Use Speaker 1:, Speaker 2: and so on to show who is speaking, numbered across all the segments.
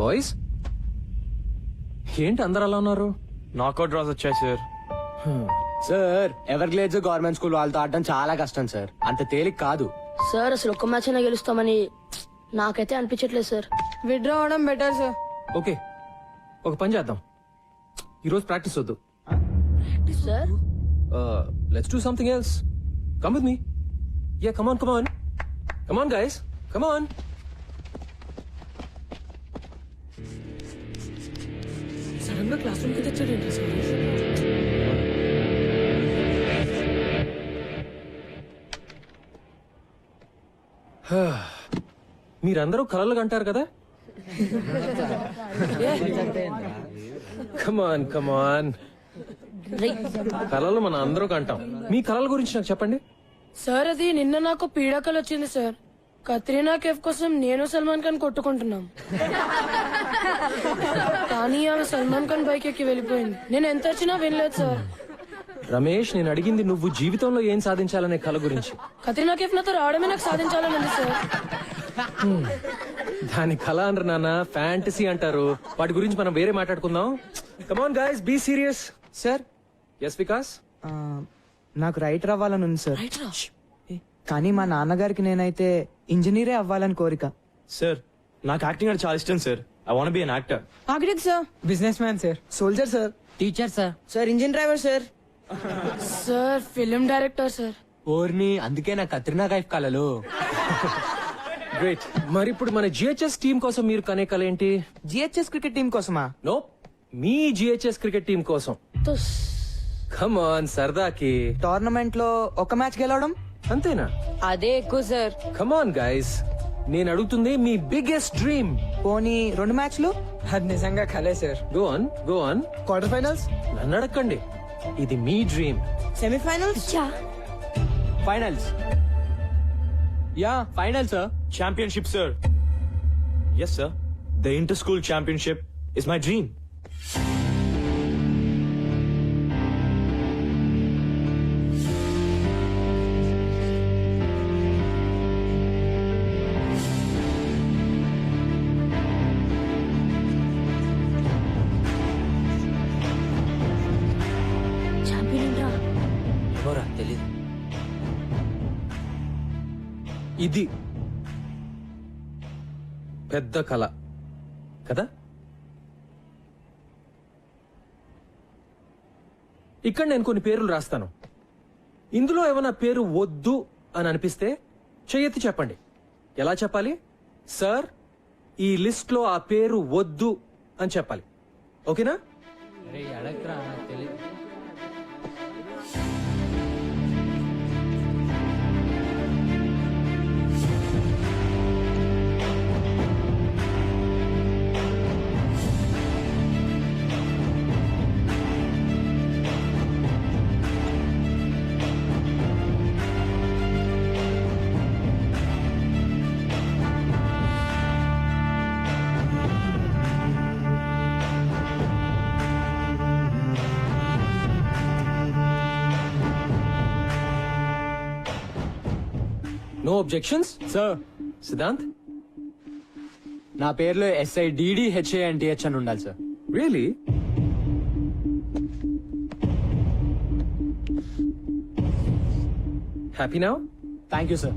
Speaker 1: Boys? ఏంటి అందరు అలా ఉన్నారు?
Speaker 2: నాకౌట్ డ్రాస్ వచ్చాయి sir
Speaker 3: sir Everglades government school వాళ్ళతో ఆడడం చాలా కష్టం సార్. అంత తేలిక కాదు.
Speaker 4: సార్ అసలు ఒక్క మ్యాచ్ అయినా గెలుస్తామని నాకైతే అనిపించట్లేదు సార్.
Speaker 5: విత్డ్రా అవడం బెటర్ సార్
Speaker 1: ఓకే. ఒక పని చేద్దాం. ఈరోజు ప్రాక్టీస్ వద్దు.
Speaker 4: Sir?
Speaker 1: Let's do something else come with me yeah come on come on come on guys come on
Speaker 4: సడన్గా క్లాస్ రూమ్కి తెచ్చాడు సార్?
Speaker 1: మీరందరూ కలలు కంటారు కదా? కమాన్ కమాన్ కలలు మన అందరూ కంటాం. మీ కలల గురించి నాకు చెప్పండి.
Speaker 5: సార్ అది నిన్న నాకు పీడకలు వచ్చింది సార్. కత్రీనా కేఫ్ కోసం నేను సల్మాన్ ఖాన్ కొట్టుకుంటున్నాం. కానీ ఆమె సల్మాన్ ఖాన్ బైక్ ఎక్కి వెళ్ళిపోయింది. నేను ఎంత వచ్చినా వినలేదు సార్.
Speaker 1: రమేష్ నేను అడిగింది నువ్వు జీవితంలో ఏం సాధించాలనే కల గురించి.
Speaker 5: కత్రీనా కేఫ్ నాతో రావడమే నాకు సాధించాలని ఉంది సార్
Speaker 1: దాని కళ అనరు నాన్న ఫ్యాంటసీ అంటారు. వాటి గురించి మనం వేరే మాట్లాడుకుందాం. Come on guys be serious
Speaker 6: sir?
Speaker 1: Yes Vikas
Speaker 6: నాకు రైటర్ అవ్వాలని ఉంది సార్. కానీ మా నాన్నగారికి నేనైతే ఇంజనీరే అవ్వాలని కోరిక.
Speaker 2: సార్ నాకు యాక్టింగ్ అంటే చాలా ఇష్టం sir. I want be an actor
Speaker 5: architect sir.
Speaker 6: Businessman sir soldier sir teacher sir
Speaker 3: sir engine driver sir
Speaker 5: sir film director sir
Speaker 3: ఓర్ని అందుకే నా కత్రినా కైఫ్ కలలు
Speaker 1: గ్రేట్ మరి ఇప్పుడు మన జిహెచ్ఎస్ టీం కోసం మీరు కనే కల ఏంటి?
Speaker 6: జిహెచ్ఎస్ క్రికెట్ టీం కోసమా?
Speaker 1: నో మీ జిహెచ్ఎస్ క్రికెట్ టీం కోసం.
Speaker 4: తుస్.
Speaker 1: కమాన్ సరదాకి.
Speaker 6: టోర్నమెంట్లో ఒక మ్యాచ్ గెలవడం?
Speaker 1: అంతేనా?
Speaker 5: అదే ఎక్కువ సార్.
Speaker 1: కమాన్ గైస్ నేను అడుగుతుంది మీ బిగ్గెస్ట్ డ్రీమ్
Speaker 6: పోనీ రెండు మ్యాచ్లు? అది నిజంగా కలే sir.
Speaker 1: Go on go on
Speaker 6: quarter finals
Speaker 1: నన్ను అడగండి. ఇది మీ dream
Speaker 6: semifinals.
Speaker 3: Finals yeah final sir
Speaker 2: championship sir yes sir the inter school championship is my dream
Speaker 1: ఇది పెద్ద కళ కదా? ఇక్కడ నేను కొన్ని పేర్లు రాస్తాను. ఇందులో ఏమైనా పేరు వద్దు అని అనిపిస్తే చెయ్యెత్తి చెప్పండి. ఎలా చెప్పాలి? సార్ ఈ లిస్ట్లో ఆ పేరు వద్దు అని చెప్పాలి. ఓకేనా? నో అబ్జెక్షన్స్
Speaker 3: సార్
Speaker 1: సిద్ధాంత్
Speaker 3: నా పేరులో ఎస్ఐ డిడి హెచ్ఏఎన్టీహెచ్ అని ఉండాలి sir
Speaker 1: really happy now
Speaker 3: thank you sir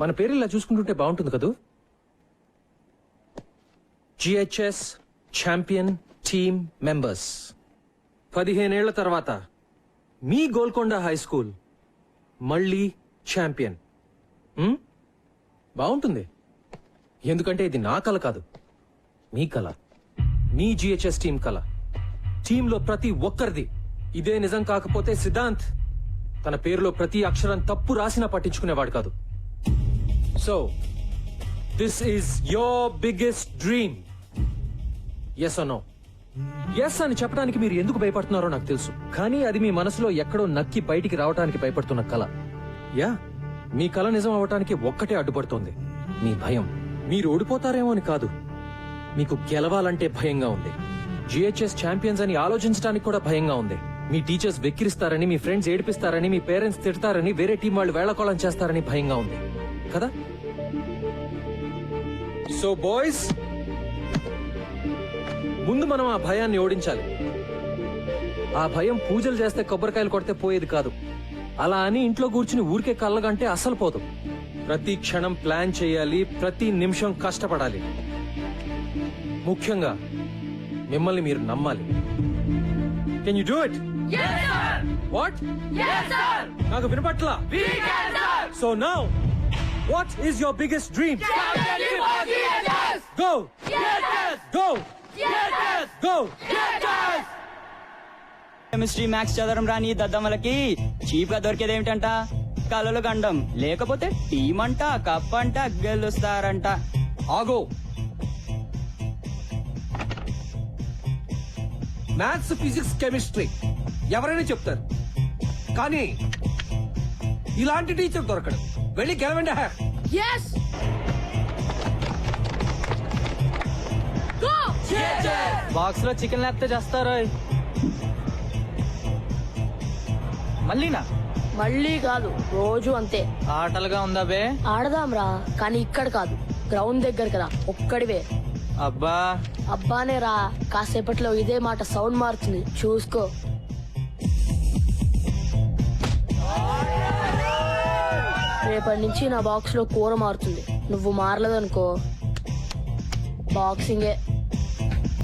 Speaker 1: మన పేరు ఇలా చూసుకుంటుంటే బాగుంటుంది కదూ? జిహెచ్ఎస్ ఛాంపియన్ టీమ్ మెంబర్స్ పదిహేనేళ్ళ తర్వాత మీ గోల్కొండ హై స్కూల్ మళ్ళీ ఛాంపియన్? బాగుంటుంది. ఎందుకంటే ఇది నా కళ కాదు. మీ కళ మీ జిహెచ్ఎస్ టీం కళ టీంలో ప్రతి ఒక్కరిది. ఇదే నిజం కాకపోతే సిద్ధాంత్ తన పేరులో ప్రతి అక్షరం తప్పు రాసినా పట్టించుకునేవాడు కాదు. So this is your biggest dream yes అనో ఎస్ అని చెప్పడానికి మీరు ఎందుకు భయపడుతున్నారో నాకు తెలుసు. కానీ అది మీ మనసులో ఎక్కడో నక్కి బయటికి రావడానికి భయపడుతున్న కళ యా మీ కళ నిజం అవటానికి ఒక్కటే అడ్డుపడుతోంది. మీ భయం. మీరు ఓడిపోతారేమో అని కాదు. మీకు గెలవాలంటే భయంగా ఉంది. జిహెచ్ఎస్ ఛాంపియన్స్ అని ఆలోచించడానికి కూడా భయంగా ఉంది. మీ టీచర్స్ వెక్కిరిస్తారని మీ ఫ్రెండ్స్ ఏడిపిస్తారని మీ పేరెంట్స్ తిడతారని వేరే టీం వాళ్ళు వేళకోళం చేస్తారని భయంగా ఉంది. కదా? సో బాయ్స్ ముందు మనం ఆ భయాన్ని ఓడించాలి. ఆ భయం పూజలు చేస్తే కొబ్బరికాయలు కొడితే పోయేది కాదు. అలా అని ఇంట్లో కూర్చుని ఊరికే కళ్ళగంటే అస్సలు పోదు. ప్రతి క్షణం ప్లాన్ చేయాలి ప్రతి నిమిషం కష్టపడాలి. ముఖ్యంగా మిమ్మల్ని మీరు నమ్మాలి. Can you do it what నాకు వినపట్ల? So now what is your biggest dream go go go
Speaker 7: chemistry maths చదవడం రాని ఈ దద్దమ్మలకి చీప్గా దొరికేది ఏమిటంట? కలలు గండం. లేకపోతే టీం అంట కప్ అంట గెలుస్తారంట.
Speaker 1: ఆగో. మ్యాథ్స్ ఫిజిక్స్ కెమిస్ట్రీ ఎవరైనా చెప్తారు. కానీ ఇలాంటి టీచర్ దొరకడు. వెళ్ళి గెలవండి.
Speaker 5: ఎస్
Speaker 6: బాక్స్లో చికెన్ లేకపోతే చేస్తారా మళ్ళీనా?
Speaker 4: మళ్ళీ కాదు రోజు అంతే.
Speaker 6: ఆటలుగా ఉందా బే?
Speaker 4: ఆడదాంరా కానీ ఇక్కడ కాదు. గ్రౌండ్ దగ్గర కదా ఒక్కడివే.
Speaker 6: అబ్బా.
Speaker 4: అబ్బానే రా కాసేపట్లో ఇదే మాట సౌండ్ మారుతుంది చూసుకో. రేపటి నుంచి నా బాక్స్లో కూర మారుతుంది. నువ్వు మారలేదనుకో. బాక్సింగే.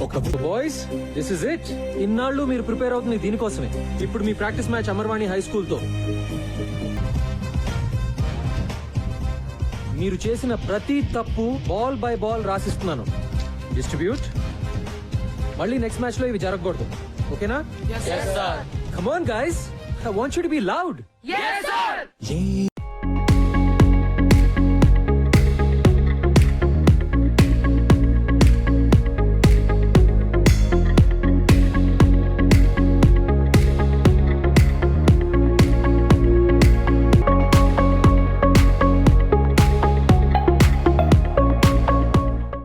Speaker 1: బాయ్స్ దిస్ ఇస్ ఇట్ ఇన్నాళ్ళు మీరు ప్రిపేర్ అవుతుంది దీనికోసమే. ఇప్పుడు మీ ప్రాక్టీస్ మ్యాచ్ అమర్వాణి హై స్కూల్తో. మీరు చేసిన ప్రతి తప్పు బాల్ బై బాల్ రాసిస్తున్నాను. డిస్ట్రిబ్యూట్ మళ్ళీ నెక్స్ట్ మ్యాచ్లో ఇవి జరగకూడదు. ఓకేనా come on guys I want you to be loud